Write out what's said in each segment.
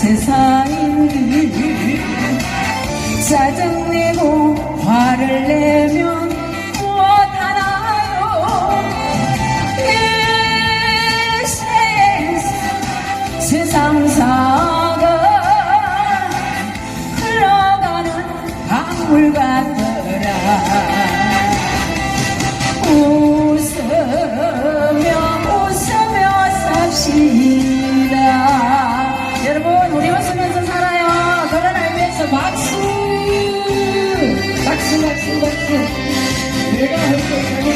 세상인들 짜증내고 화를 내면 못하나요? 내 세상 세상사가 흘러가는 강물 같더라 내가 할거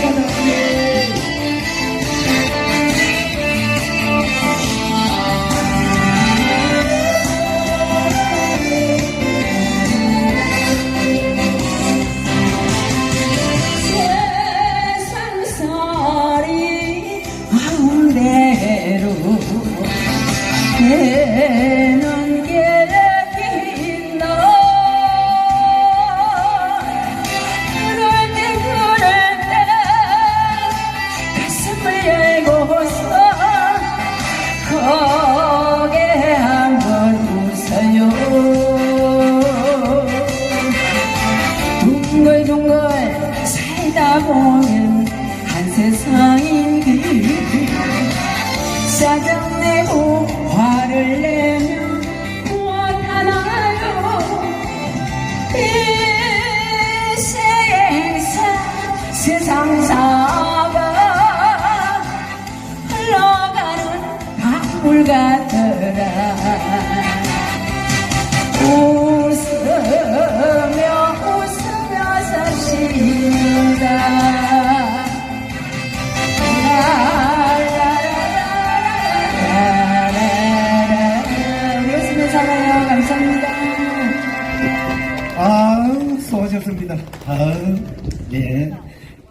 보면 한 세상인들 짜증내고 화를 내면 무엇하나요? 이 세상 세상사가 흘러가는 강물 같더라 수고하셨습니다. 다음, 예.